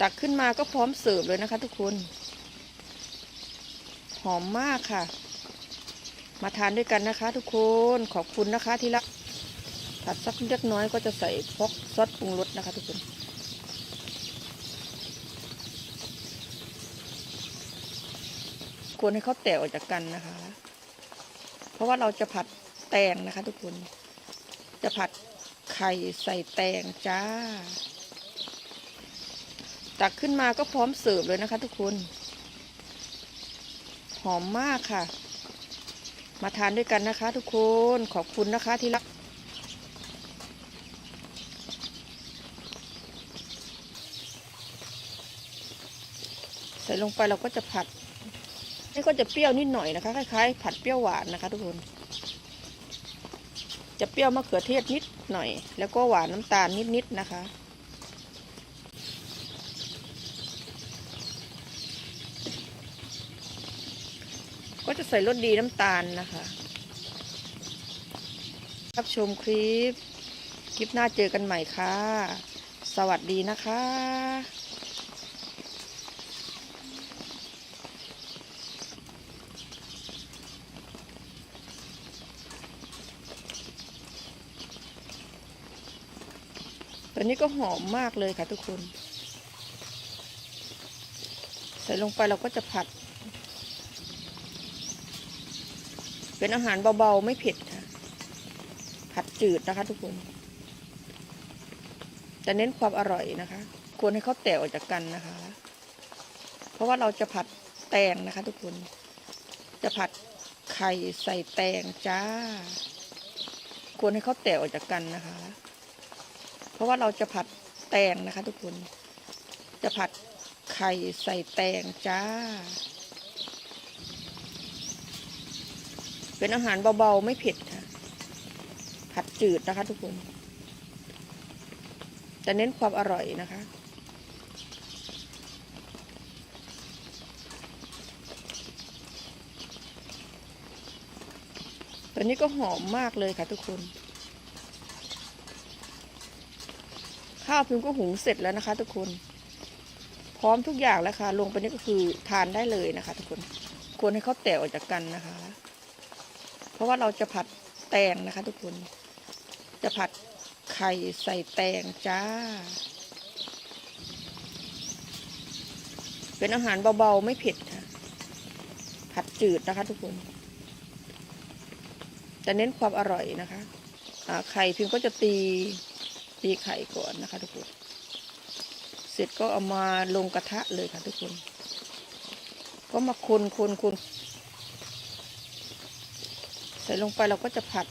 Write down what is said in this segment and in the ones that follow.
ตักขึ้นมาก็พร้อมเสิร์ฟเลยนะคะทุกคน หอมมากค่ะ มาทานด้วยกันนะคะ ทุกคนขอบคุณนะคะที่รักผัดสักเล็กน้อยก็จะใส่พกซอสปรุงรสนะคะ ทุกคนควรให้เขาแตกออกจากกันนะคะ เพราะว่าเราจะผัดแตงนะคะ ทุกคน จะผัดไข่ใส่แตงจ้า ตักขึ้นมาก็พร้อมเสิร์ฟเลยนะคะทุกคน หอมมากค่ะ มาทานด้วยกันนะคะ ทุกคนขอบคุณนะคะที่รักใส่ลงไปเราก็จะผัดนี่ก็จะเปรี้ยวนิดหน่อยนะคะคล้ายๆ ผัดเปรี้ยวหวานนะคะ ทุกคน จะเปรี้ยวมะเขือเทศนิดหน่อย แล้วก็หวานน้ำตาลนิดๆนะคะ ก็จะ ใส่รสดีน้ำตาลนะคะ รับชมคลิป คลิปหน้าเจอกันใหม่ค่ะ สวัสดีนะคะตอนนี้ก็หอมมากเลยค่ะทุกคน ใส่ลงไปเราก็จะผัด เป็นอาหารเบาๆ ไม่เผ็ดค่ะ ผัดจืดนะคะทุกคน จะเน้นความอร่อยนะคะ ควรให้เขาแตกออกจากกันนะคะ เพราะว่าเราจะผัดแตงนะคะ ทุกคน จะผัดไข่ใส่แตงจ้า ควรให้เขาแตกออกจากกันนะคะ เพราะว่าเราจะผัดแตงนะคะ ทุกคน จะผัดไข่ใส่แตงจ้า เป็นอาหารเบาๆ ไม่เผ็ดค่ะ ผัดจืดนะคะทุกคน จะเน้นความอร่อยนะคะ ตอนนี้ก็หอมมากเลยค่ะทุกคน ข้าวพิมก็หุงเสร็จแล้วนะคะ ทุกคน พร้อมทุกอย่างแล้วค่ะ ลงไปนี่ก็คือทานได้เลยนะคะ ทุกคน ควรให้เขาแตกออกจากกันนะคะ เพราะว่าเราจะผัดแตงนะคะทุกคน จะผัดไข่ใส่แตงจ้า เป็นอาหารเบาๆไม่เผ็ดค่ะ ผัดจืดนะคะทุกคน จะเน้นความอร่อยนะคะไข่พิมก็จะตีตีไข่ก่อนนะคะ ทุกคน เสร็จก็เอามาลงกระทะเลยค่ะทุกคน ก็มาคนคนคน ส่ลงไปเราก็จะผัด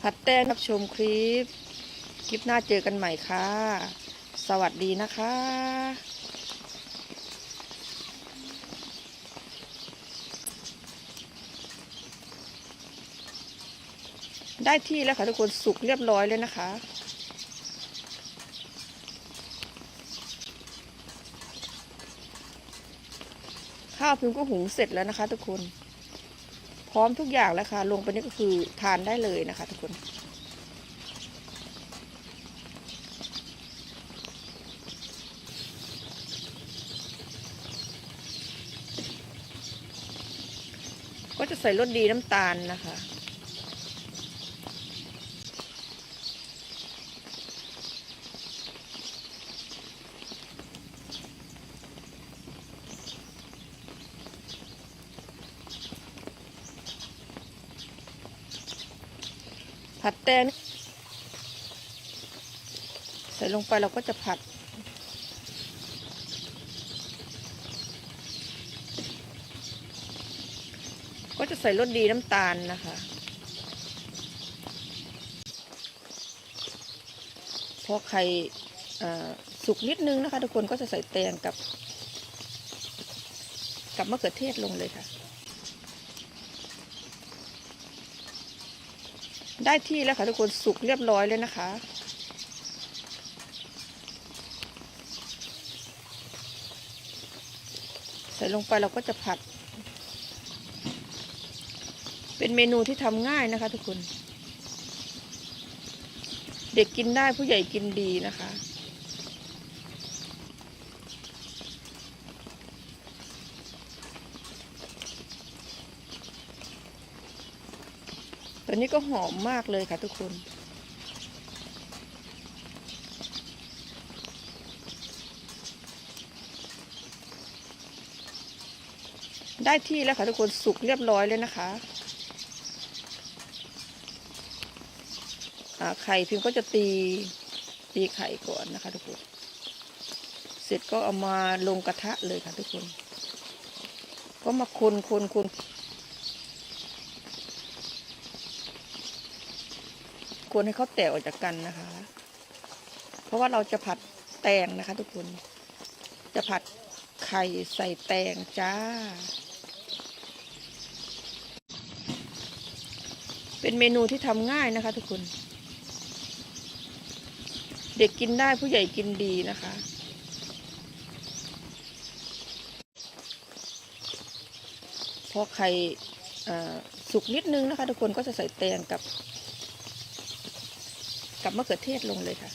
ผัดแต้งรับชมคลิป คลิปหน้าเจอกันใหม่ค่ะ สวัสดีนะคะได้ที่แล้วค่ะทุกคนสุกเรียบร้อยเลยนะคะ ข้าวพิมก็หุงเสร็จแล้วนะคะ ทุกคน พร้อมทุกอย่างแล้วค่ะ ลงไปนี่ก็คือทานได้เลยนะคะ ทุกคนก็จะใส่รสดีน้ำตาลนะคะ ผัดแตงใส่ลงไปเราก็จะผัด ก็จะใส่รสดีน้ำตาลนะคะ พอไข่สุกนิดนึงนะคะ ทุกคนก็จะใส่แตงกับ กับมะเขือเทศลงเลยค่ะ ได้ที่แล้วค่ะทุกคนสุกเรียบร้อยเลยนะคะใส่ลงไปเราก็จะผัด เป็นเมนูที่ทำง่ายนะคะทุกคน เด็กกินได้ผู้ใหญ่กินดีนะคะ ตอนนี้ก็หอมมากเลยค่ะทุกคน ได้ที่แล้วค่ะทุกคนสุกเรียบร้อยเลยนะคะไข่พิมก็จะตีตีไข่ก่อนนะคะ ทุกคน เสร็จก็เอามาลงกระทะเลยค่ะทุกคน ก็มาคนคนคน คนให้เขาแตกออกจากกันนะคะ เพราะว่าเราจะผัดแตงนะคะ ทุกคน จะผัดไข่ใส่แตงจ้า เป็นเมนูที่ทำง่ายนะคะ ทุกคน เด็กกินได้ผู้ใหญ่กินดีนะคะพอไข่สุกนิดนึงนะคะ ทุกคนก็จะใส่แตงกับ กับมะเขือเทศลงเลยค่ะ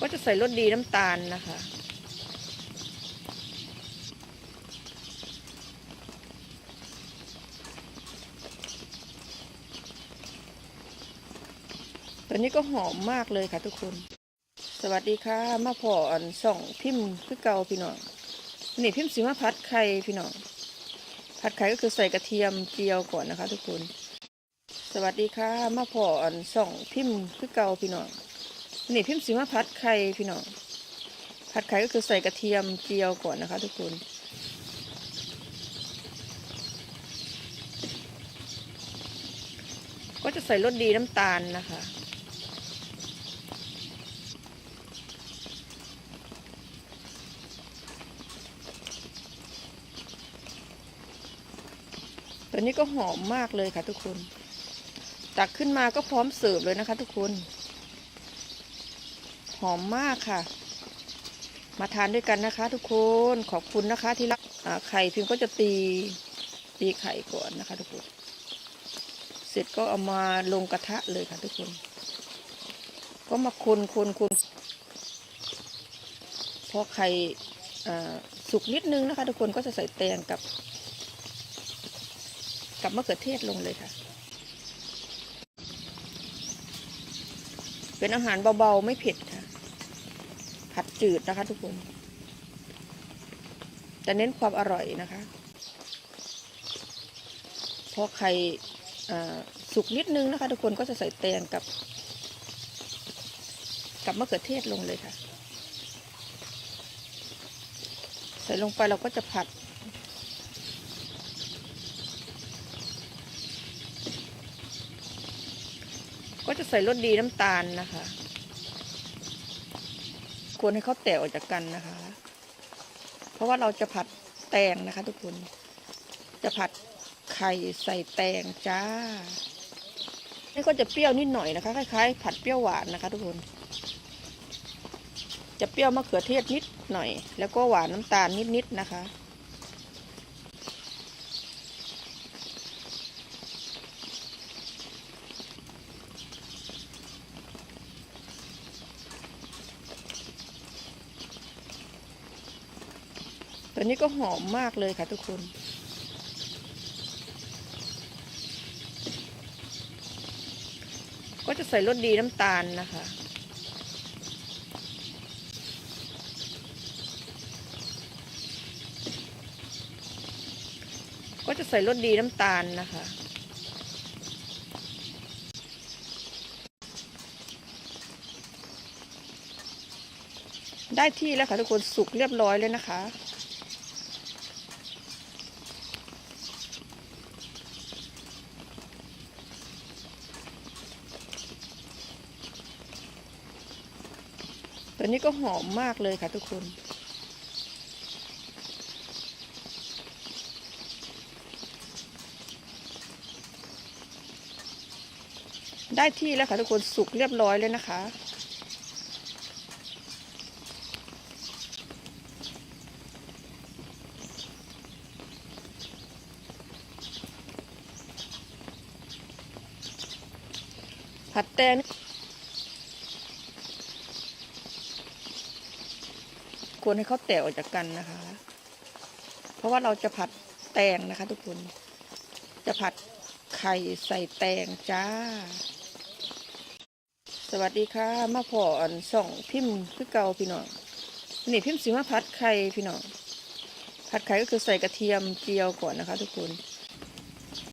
ก็จะใส่รสดีน้ำตาลนะคะ ตอนนี้ก็หอมมากเลยค่ะทุกคน สวัสดีค่ะ มาพออันส่องพิมพ์คือเก่าพี่น้องนี่พิมพ์สีมาพัดไข่พี่น้อง ผัดไข่ก็คือใส่กระเทียมเจียวก่อนนะคะทุกคน สวัสดีค่ะ มาพออันส่องพิมพ์คือเก่าพี่น้องนี่พิมพ์สีมาพัดไข่พี่น้อง ผัดไข่ก็คือใส่กระเทียมเจียวก่อนนะคะ ทุกคนก็จะใส่รสดีน้ำตาลนะคะ ตอนนี้ก็หอมมากเลยค่ะทุกคน ตักขึ้นมาก็พร้อมเสิร์ฟเลยนะคะ ทุกคน หอมมากค่ะ มาทานด้วยกันนะคะ ทุกคนขอบคุณนะคะที่รักไข่พิมก็จะตีตีไข่ก่อนนะคะ ทุกคน เสร็จก็เอามาลงกระทะเลยค่ะทุกคน ก็มาคนคนคนพอไข่สุกนิดนึงนะคะ ทุกคนก็จะใส่แตงกับ กับมะเขือเทศลงเลยค่ะ เป็นอาหารเบาๆ ไม่เผ็ดค่ะ ผัดจืดนะคะทุกคนจะเน้นความอร่อยนะคะ พอไข่สุกนิดนึงนะคะ ทุกคนก็จะใส่แตงกับ กับมะเขือเทศลงเลยค่ะ ใส่ลงไปเราก็จะผัด จะใส่รสดีน้ำตาลนะคะ ควรให้เขาแตกออกจากกันนะคะ เพราะว่าเราจะผัดแตงนะคะ ทุกคน จะผัดไข่ใส่แตงจ้านี่ก็จะเปรี้ยวนิดหน่อยนะคะ คล้ายๆ ผัดเปรี้ยวหวานนะคะ ทุกคน จะเปรี้ยวมะเขือเทศนิดหน่อย แล้วก็หวานน้ำตาลนิดๆนะคะ ตอนนี้ก็หอมมากเลยค่ะทุกคน ก็จะใส่รสดีน้ำตาลนะคะก็จะใส่รสดีน้ำตาลนะคะ ได้ที่แล้วค่ะทุกคนสุกเรียบร้อยเลยนะคะัวนี้ก็หอมมากเลยค่ะทุกคน ได้ที่แล้วค่ะทุกคนสุกเรียบร้อยเลยนะคะผัดแตง ควรให้เขาแตกออกจากกันนะคะ เพราะว่าเราจะผัดแตงนะคะ ทุกคน จะผัดไข่ใส่แตงจ้า สวัสดีค่ะ มาพออันส่องพิมพ์คือเก่าพี่น้องนี่พิมพ์สิมาผัดไข่พี่น้องผัดไข่ก็คือใส่กระเทียมเจียวก่อนนะคะ ทุกคน